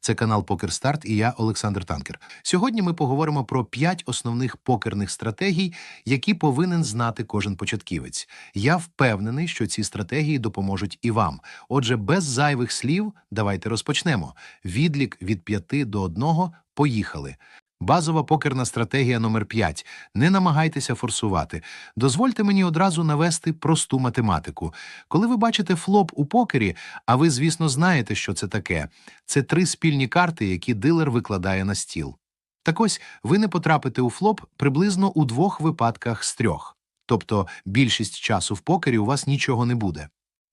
Це канал Покер Старт і я, Олександр Танкер. Сьогодні ми поговоримо про п'ять основних покерних стратегій, які повинен знати кожен початківець. Я впевнений, що ці стратегії допоможуть і вам. Отже, без зайвих слів, давайте розпочнемо. Відлік від 5 до 1 – поїхали. Базова покерна стратегія номер 5. Не намагайтеся форсувати. Дозвольте мені одразу навести просту математику. Коли ви бачите флоп у покері, а ви, звісно, знаєте, що це таке, це три спільні карти, які дилер викладає на стіл. Так ось ви не потрапите у флоп приблизно у двох випадках з трьох. Тобто більшість часу в покері у вас нічого не буде.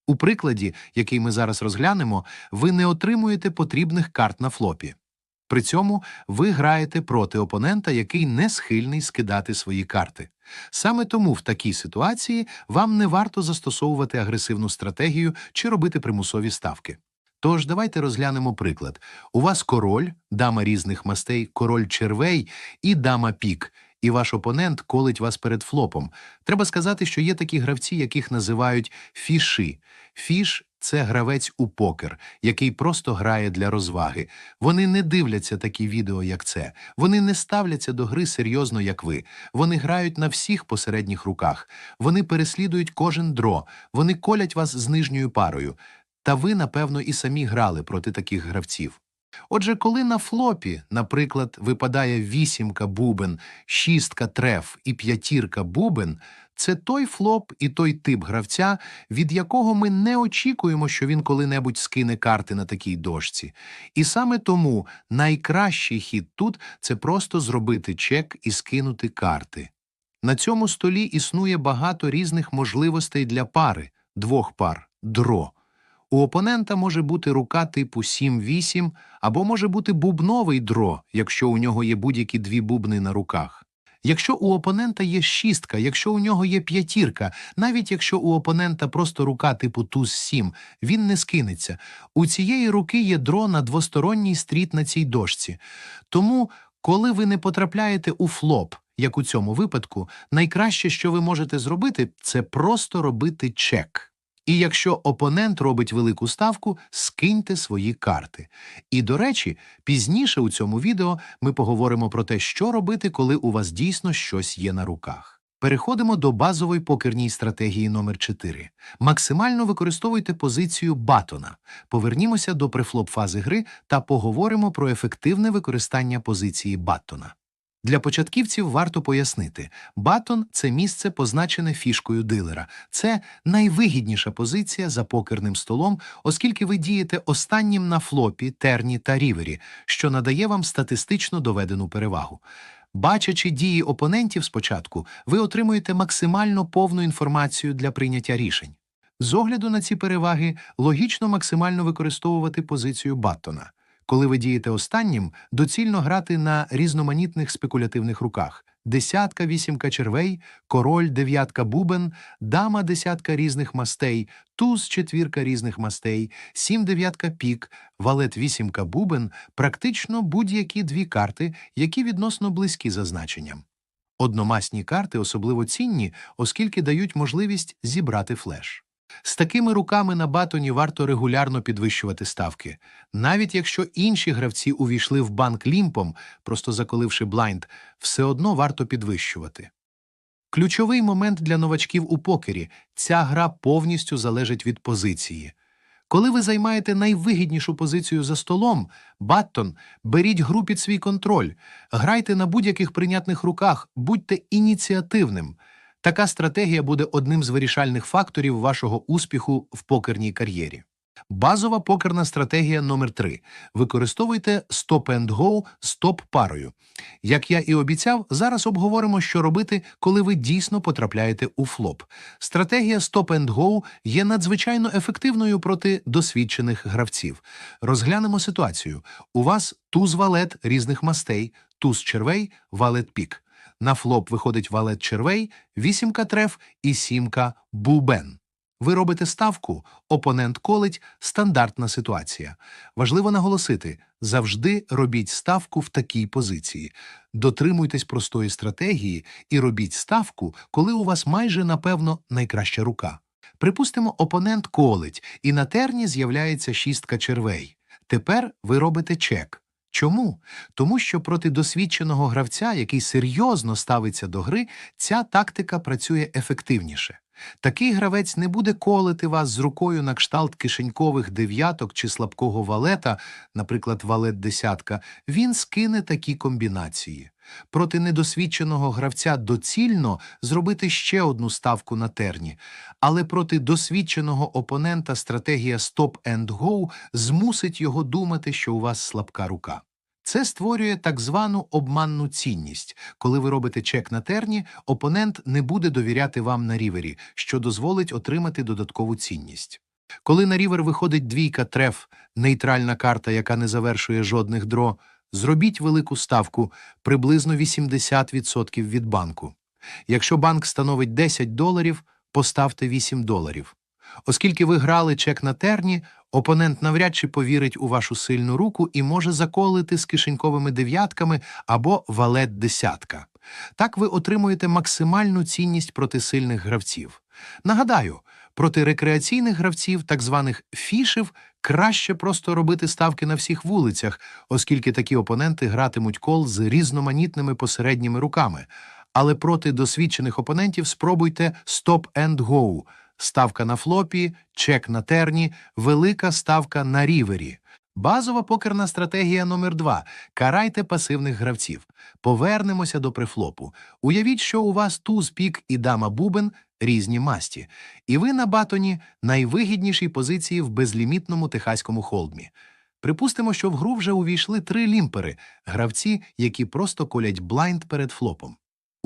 У прикладі, який ми зараз розглянемо, ви не отримуєте потрібних карт на флопі. При цьому ви граєте проти опонента, який не схильний скидати свої карти. Саме тому в такій ситуації вам не варто застосовувати агресивну стратегію чи робити примусові ставки. Тож давайте розглянемо приклад. У вас король, дама різних мастей, король червей і дама пік, і ваш опонент колить вас перед флопом. Треба сказати, що є такі гравці, яких називають фіші. Фіш це гравець у покер, який просто грає для розваги. Вони не дивляться такі відео, як це. Вони не ставляться до гри серйозно, як ви. Вони грають на всіх посередніх руках. Вони переслідують кожен дро. Вони колять вас з нижньою парою. Та ви, напевно, і самі грали проти таких гравців. Отже, коли на флопі, наприклад, випадає вісімка бубен, шістка треф і п'ятірка бубен, це той флоп і той тип гравця, від якого ми не очікуємо, що він коли-небудь скине карти на такій дошці. І саме тому найкращий хід тут це просто зробити чек і скинути карти. На цьому столі існує багато різних можливостей для пари, двох пар, дро. У опонента може бути рука типу 7-8, або може бути бубновий дро, якщо у нього є будь-які дві бубни на руках. Якщо у опонента є шістка, якщо у нього є п'ятірка, навіть якщо у опонента просто рука типу туз 7, він не скинеться. У цієї руки є дро на двосторонній стріт на цій дошці. Тому, коли ви не потрапляєте у флоп, як у цьому випадку, найкраще, що ви можете зробити, це просто робити чек. І якщо опонент робить велику ставку, скиньте свої карти. І, до речі, пізніше у цьому відео ми поговоримо про те, що робити, коли у вас дійсно щось є на руках. Переходимо до базової покерній стратегії номер 4 Максимально використовуйте позицію батона. Повернімося до префлоп фази гри та поговоримо про ефективне використання позиції баттона. Для початківців варто пояснити, батон це місце, позначене фішкою дилера. Це найвигідніша позиція за покерним столом, оскільки ви дієте останнім на флопі, терні та рівері, що надає вам статистично доведену перевагу. Бачачи дії опонентів спочатку, ви отримуєте максимально повну інформацію для прийняття рішень. З огляду на ці переваги логічно максимально використовувати позицію баттона. Коли ви дієте останнім, доцільно грати на різноманітних спекулятивних руках: десятка, вісімка червей, король, дев'ятка бубен, дама десятка різних мастей, туз четвірка різних мастей, сім дев'ятка пік, валет вісімка бубен, практично будь-які дві карти, які відносно близькі за значенням. Одномасні карти особливо цінні, оскільки дають можливість зібрати флеш. З такими руками на батоні варто регулярно підвищувати ставки. Навіть якщо інші гравці увійшли в банк лімпом, просто заколивши блайнд, все одно варто підвищувати. Ключовий момент для новачків у покері ця гра повністю залежить від позиції. Коли ви займаєте найвигіднішу позицію за столом, баттон, беріть гру під свій контроль, грайте на будь-яких прийнятних руках, будьте ініціативним. Така стратегія буде одним з вирішальних факторів вашого успіху в покерній кар'єрі. Базова покерна стратегія номер 3 Використовуйте стоп-енд-гоу стоп-парою. Як я і обіцяв, зараз обговоримо, що робити, коли ви дійсно потрапляєте у флоп. Стратегія стоп-енд-гоу є надзвичайно ефективною проти досвідчених гравців. Розглянемо ситуацію. У вас туз валет різних мастей, туз червей, валет пік. На флоп виходить валет червей, вісімка треф і сімка бубен. Ви робите ставку, опонент колить стандартна ситуація. Важливо наголосити, завжди робіть ставку в такій позиції. Дотримуйтесь простої стратегії і робіть ставку, коли у вас майже напевно найкраща рука. Припустимо, опонент колить, і на терні з'являється шістка червей. Тепер ви робите чек. Чому? Тому що проти досвідченого гравця, який серйозно ставиться до гри, ця тактика працює ефективніше. Такий гравець не буде колити вас з рукою на кшталт кишенькових дев'яток чи слабкого валета, наприклад, валет десятка. Він скине такі комбінації. Проти недосвідченого гравця доцільно зробити ще одну ставку на терні, але проти досвідченого опонента стратегія «Stop and Go» змусить його думати, що у вас слабка рука. Це створює так звану обманну цінність. Коли ви робите чек на терні, опонент не буде довіряти вам на рівері, що дозволить отримати додаткову цінність. Коли на рівер виходить двійка треф, нейтральна карта, яка не завершує жодних дро, зробіть велику ставку приблизно 80% від банку. Якщо банк становить 10 доларів, поставте 8 доларів. Оскільки ви грали чек на терні, опонент навряд чи повірить у вашу сильну руку і може заколити з кишеньковими дев'ятками або валет десятка. Так ви отримуєте максимальну цінність проти сильних гравців. Нагадаю, проти рекреаційних гравців, так званих фішів, краще просто робити ставки на всіх вулицях, оскільки такі опоненти гратимуть кол з різноманітними посередніми руками. Але проти досвідчених опонентів спробуйте «Stop and Go» – ставка на флопі, чек на терні, велика ставка на рівері. Базова покерна стратегія номер 2 Карайте пасивних гравців. Повернемося до префлопу. Уявіть, що у вас туз, пік і дама бубен різні масті, і ви на батоні найвигіднішій позиції в безлімітному техаському холдмі. Припустимо, що в гру вже увійшли три лімпери – гравці, які просто колять блайнд перед флопом.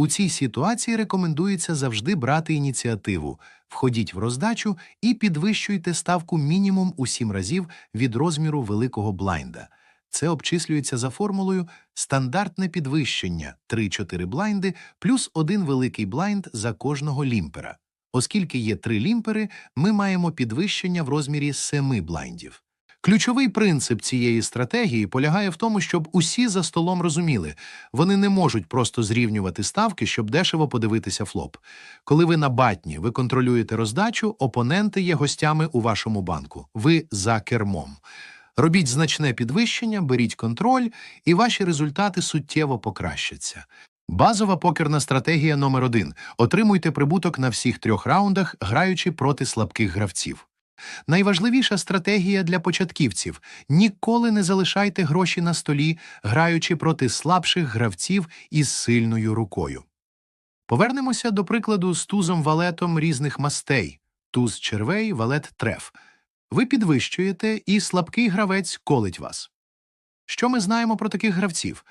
У цій ситуації рекомендується завжди брати ініціативу, входіть в роздачу і підвищуйте ставку мінімум у 7 разів від розміру великого блайнда. Це обчислюється за формулою стандартне підвищення 3-4 блайнди плюс один великий блайнд за кожного лімпера. Оскільки є три лімпери, ми маємо підвищення в розмірі 7 блайндів. Ключовий принцип цієї стратегії полягає в тому, щоб усі за столом розуміли, вони не можуть просто зрівнювати ставки, щоб дешево подивитися флоп. Коли ви на батні, ви контролюєте роздачу, опоненти є гостями у вашому банку. Ви за кермом. Робіть значне підвищення, беріть контроль, і ваші результати суттєво покращаться. Базова покерна стратегія номер один отримуйте прибуток на всіх трьох раундах, граючи проти слабких гравців. Найважливіша стратегія для початківців ніколи не залишайте гроші на столі, граючи проти слабших гравців із сильною рукою. Повернемося до прикладу з тузом валетом різних мастей туз червей, валет треф. Ви підвищуєте, і слабкий гравець колить вас. Що ми знаємо про таких гравців?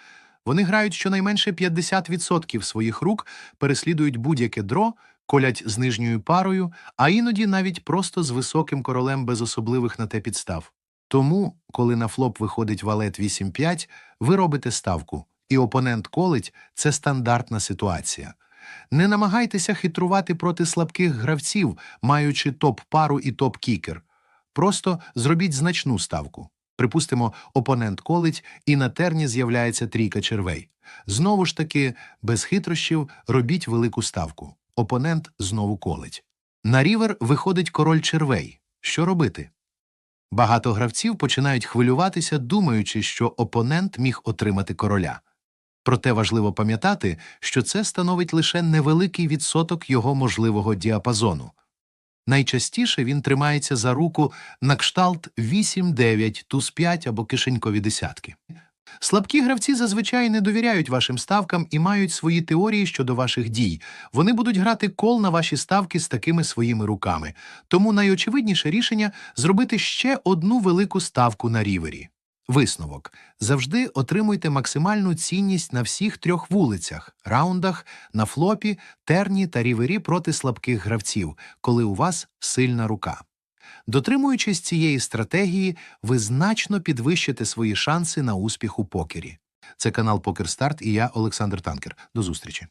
Вони грають щонайменше 50% своїх рук, переслідують будь-яке дро, колять з нижньою парою, а іноді навіть просто з високим королем без особливих на те підстав. Тому, коли на флоп виходить валет 8-5, ви робите ставку, і опонент колить – це стандартна ситуація. Не намагайтеся хитрувати проти слабких гравців, маючи топ-пару і топ-кікер. Просто зробіть значну ставку. Припустимо, опонент колить, і на терні з'являється трійка червей. Знову ж таки, без хитрощів робіть велику ставку. Опонент знову колить. На рівер виходить король червей. Що робити? Багато гравців починають хвилюватися, думаючи, що опонент міг отримати короля. Проте важливо пам'ятати, що це становить лише невеликий відсоток його можливого діапазону. Найчастіше він тримається за руку на кшталт 8-9, туз 5 або кишенькові десятки. Слабкі гравці зазвичай не довіряють вашим ставкам і мають свої теорії щодо ваших дій. Вони будуть грати кол на ваші ставки з такими своїми руками. Тому найочевидніше рішення зробити ще одну велику ставку на рівері. Висновок. Завжди отримуйте максимальну цінність на всіх трьох вулицях, раундах, на флопі, терні та рівері проти слабких гравців, коли у вас сильна рука. Дотримуючись цієї стратегії, ви значно підвищите свої шанси на успіх у покері. Це канал Покер Старт і я, Олександр Танкер. До зустрічі.